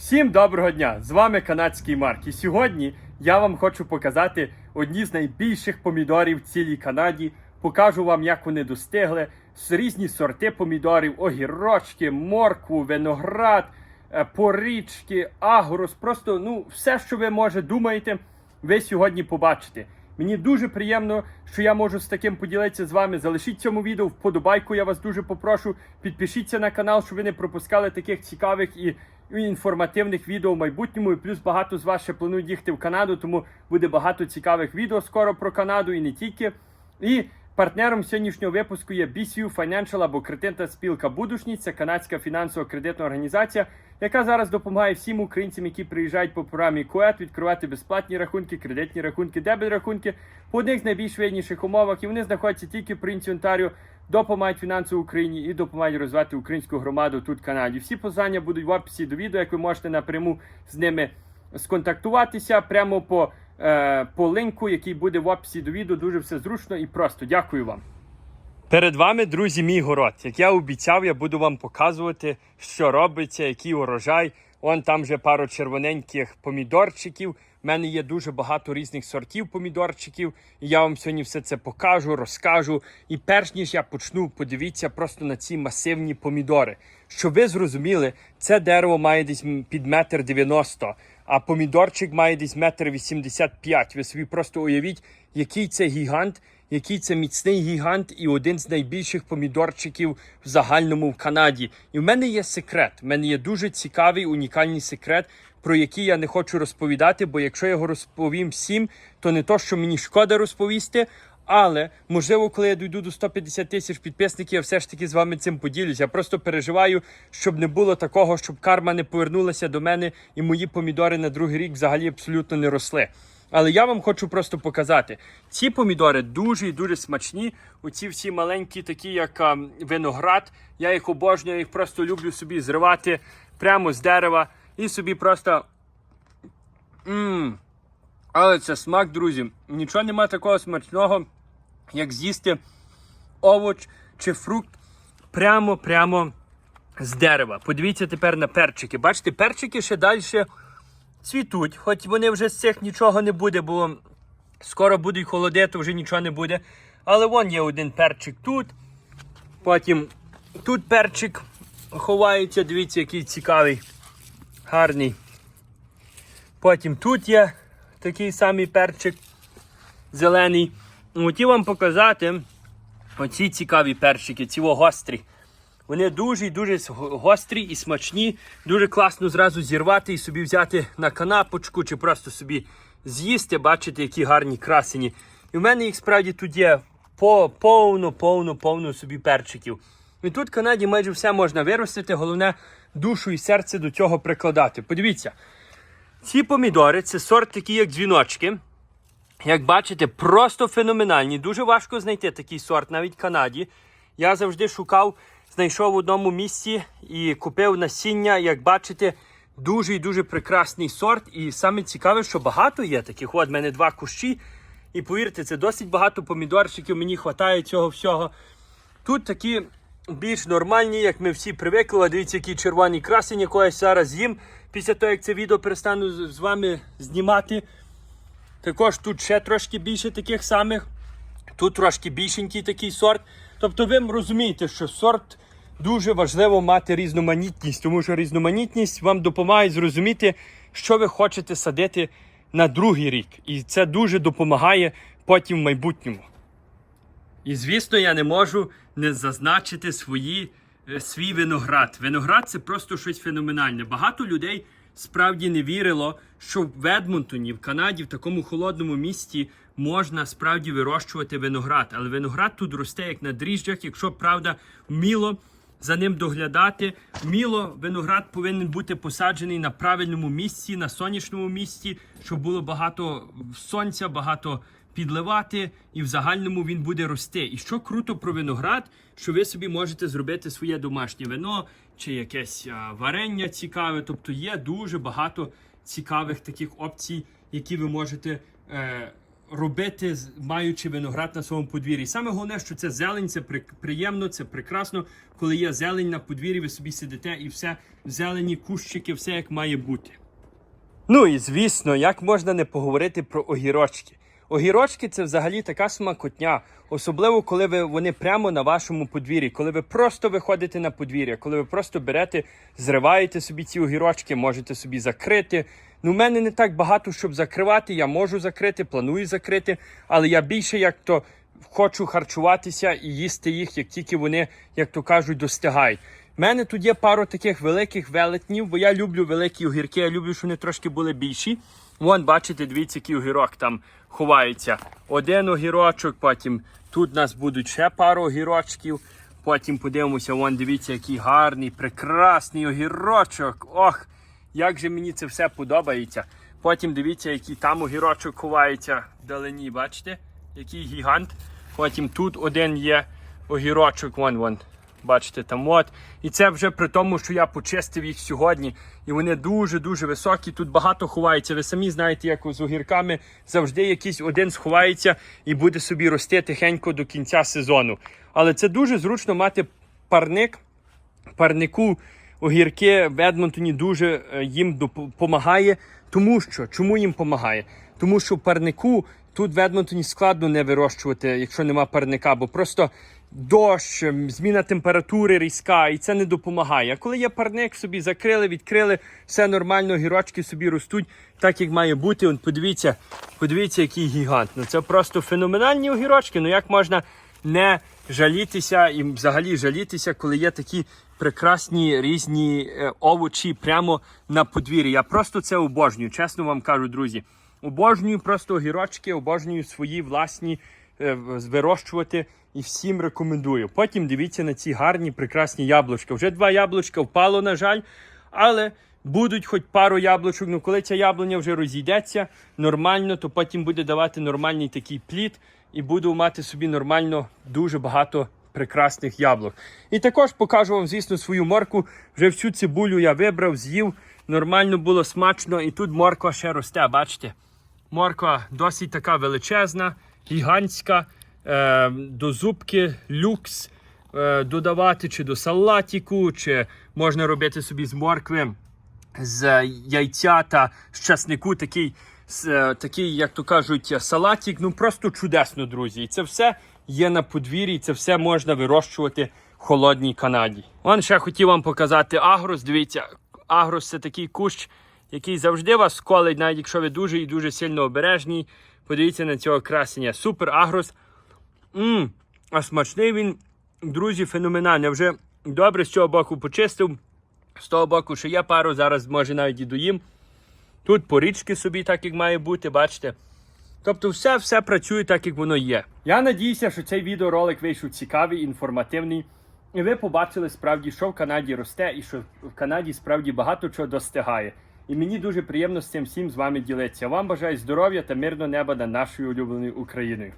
Всім доброго дня! З вами канадський Марк. І сьогодні я вам хочу показати одні з найбільших помідорів в цілій Канаді. Покажу вам, як вони достигли, різні сорти помідорів, огірочки, моркву, виноград, е, порічки, агрос. Просто ну, все, що ви може думаєте, ви сьогодні побачите. Мені дуже приємно, що я можу з таким поділитися з вами. Залишіть цьому відео вподобайку. Я вас дуже попрошу. Підпишіться на канал, щоб ви не пропускали таких цікавих і, і інформативних відео в майбутньому. І плюс багато з вас ще планують їхати в Канаду, тому буде багато цікавих відео скоро про Канаду і не тільки. І партнером сьогоднішнього випуску є BCU Financial або кредитна спілка Будушність. Це канадська фінансово-кредитна організація, яка зараз допомагає всім українцям, які приїжджають по програмі КОЕТ, відкривати безплатні рахунки, кредитні рахунки, дебет рахунки по одних з найбільш вигідніших умовах. І вони знаходяться тільки в провінції Онтаріо, допомагають фінансово Україні і допомагають розвивати українську громаду тут в Канаді. Всі посилання будуть в описі до відео, як ви можете напряму з ними сконтактуватися прямо по, е, по линку, який буде в описі до відео. Дуже все зручно і просто. Дякую вам. Перед вами, друзі, мій город. Як я обіцяв, я буду вам показувати, що робиться, який урожай. Он там вже пару червоненьких помідорчиків. У мене є дуже багато різних сортів помідорчиків. І я вам сьогодні все це покажу, розкажу. І перш ніж я почну, подивіться просто на ці масивні помідори. Щоб ви зрозуміли, це дерево має десь під метр дев'яносто, а помідорчик має десь метр вісімдесят п'ять. Ви собі просто уявіть, який це гігант, який це міцний гігант і один з найбільших помідорчиків в загальному в Канаді. І в мене є секрет. В мене є дуже цікавий унікальний секрет, про який я не хочу розповідати, бо якщо я його розповім всім, то не то, що мені шкода розповісти. Але можливо, коли я дійду до 150 тисяч підписників, я все ж таки з вами цим поділюся. Я просто переживаю, щоб не було такого, щоб карма не повернулася до мене і мої помідори на другий рік взагалі абсолютно не росли. Але я вам хочу просто показати. Ці помідори дуже і дуже смачні. Оці всі маленькі, такі як а, виноград. Я їх обожнюю, їх просто люблю собі зривати прямо з дерева і собі просто. Мм. Але це смак, друзі. Нічого нема такого смачного, як з'їсти овоч чи фрукт прямо-прямо з дерева. Подивіться тепер на перчики. Бачите, перчики ще далі цвітуть, хоч вони вже з цих нічого не буде, бо скоро будуть холоди, то вже нічого не буде. Але вон є один перчик тут. Потім тут перчик ховається, дивіться, який цікавий, гарний. Потім тут є такий самий перчик зелений. Хотів вам показати оці цікаві перчики, ці гострі. Вони дуже дуже гострі і смачні. Дуже класно зразу зірвати і собі взяти на канапочку чи просто собі з'їсти, бачите, які гарні красені. І в мене їх справді тут є повно, повно, повно собі перчиків. І тут в Канаді майже все можна виростити, головне душу і серце до цього прикладати. Подивіться, ці помідори це сорт такий, як дзвіночки. Як бачите, просто феноменальні. Дуже важко знайти такий сорт навіть в Канаді. Я завжди шукав, знайшов в одному місці і купив насіння. Як бачите, дуже і дуже прекрасний сорт. І саме цікаве, що багато є таких. От в мене два кущі. І повірте, це досить багато помідорчиків. Мені вистачає цього всього. Тут такі більш нормальні, як ми всі привикли. Дивіться, які червоні красені, якого я зараз їм. Після того, як це відео перестану з вами знімати. Також тут ще трошки більше таких самих. Тут трошки більшенький такий сорт. Тобто ви розумієте, що сорт дуже важливо мати різноманітність, тому що різноманітність вам допомагає зрозуміти, що ви хочете садити на другий рік. І це дуже допомагає потім в майбутньому. І звісно, я не можу не зазначити свої, е, свій виноград. Виноград це просто щось феноменальне. Багато людей справді не вірило, що в Едмонтоні, в Канаді, в такому холодному місті можна справді вирощувати виноград. Але виноград тут росте як на дріжджах, якщо правда вміло за ним доглядати. Вміло виноград повинен бути посаджений на правильному місці, на сонячному місці, щоб було багато сонця, багато підливати, і в загальному він буде рости. І що круто про виноград, що ви собі можете зробити своє домашнє вино чи якесь варення цікаве. Тобто є дуже багато цікавих таких опцій, які ви можете е, робити, маючи виноград на своєму подвір'ї. Саме головне, що це зелень, це при- приємно, це прекрасно, коли є зелень на подвір'ї, ви собі сидите і все зелені, кущики, все як має бути. Ну і звісно, як можна не поговорити про огірочки. Огірочки це взагалі така смакотня, особливо коли ви вони прямо на вашому подвір'ї, коли ви просто виходите на подвір'я, коли ви просто берете, зриваєте собі ці огірочки, можете собі закрити. Ну, в мене не так багато, щоб закривати. Я можу закрити, планую закрити, але я більше як то хочу харчуватися і їсти їх, як тільки вони, як то кажуть, достигають. У мене тут є пару таких великих велетнів, бо я люблю великі огірки, я люблю, щоб вони трошки були більші. Вон, бачите, дивіться, який огірок там ховається. Один огірочок, потім тут у нас будуть ще пару огірочків. Потім подивимося, вон, дивіться, який гарний, прекрасний огірочок. Ох, як же мені це все подобається. Потім дивіться, який там огірочок ховається вдалині, бачите? Який гігант. Потім тут один є огірочок, вон вон. Бачите, там от. І це вже при тому, що я почистив їх сьогодні. І вони дуже-дуже високі. Тут багато ховається. Ви самі знаєте, як з огірками завжди якийсь один сховається і буде собі рости тихенько до кінця сезону. Але це дуже зручно мати парник. Парнику огірки в Едмонтоні дуже е, їм допомагає. Тому що чому їм допомагає? Тому що парнику тут в Едмонтоні складно не вирощувати, якщо нема парника, бо просто дощ, ем, зміна температури різка, і це не допомагає. А коли є парник, собі закрили, відкрили, все нормально, гірочки собі ростуть, так як має бути. Он подивіться, подивіться, який гігант. Ну це просто феноменальні огірочки. Ну як можна не жалітися і взагалі жалітися, коли є такі прекрасні різні е, овочі прямо на подвір'ї. Я просто це обожнюю, чесно вам кажу, друзі. Обожнюю просто огірочки, обожнюю свої власні вирощувати і всім рекомендую. Потім дивіться на ці гарні, прекрасні яблучка. Вже два яблучка впало, на жаль, але будуть хоч пару яблучок. Ну коли ця яблуня вже розійдеться нормально, то потім буде давати нормальний такий плід і буду мати собі нормально дуже багато прекрасних яблук. І також покажу вам, звісно, свою морку. Вже всю цибулю я вибрав, з'їв. Нормально було смачно, і тут морква ще росте, бачите? Морква досить така величезна, гігантська, е, до зубки, люкс е, додавати, чи до салатіку, чи можна робити собі з моркви, з яйця та з часнику такий, е, такий, як то кажуть, салатик. Ну просто чудесно, друзі. І це все є на подвір'ї, це все можна вирощувати в холодній Канаді. Вон ще хотів вам показати агрос. Дивіться, агрос це такий кущ, який завжди вас сколить, навіть якщо ви дуже і дуже сильно обережні. Подивіться на цього красення. Супер агрос. Мм, а смачний він, друзі, феноменальний. Я вже добре з цього боку почистив. З того боку, що є пару, зараз може навіть і доїм. Тут порічки собі, так як має бути, бачите. Тобто все, все працює так, як воно є. Я надіюся, що цей відеоролик вийшов цікавий, інформативний. І ви побачили справді, що в Канаді росте, і що в Канаді справді багато чого достигає. І мені дуже приємно з цим всім з вами ділитися. Вам бажаю здоров'я та мирного неба над нашою улюбленою Україною.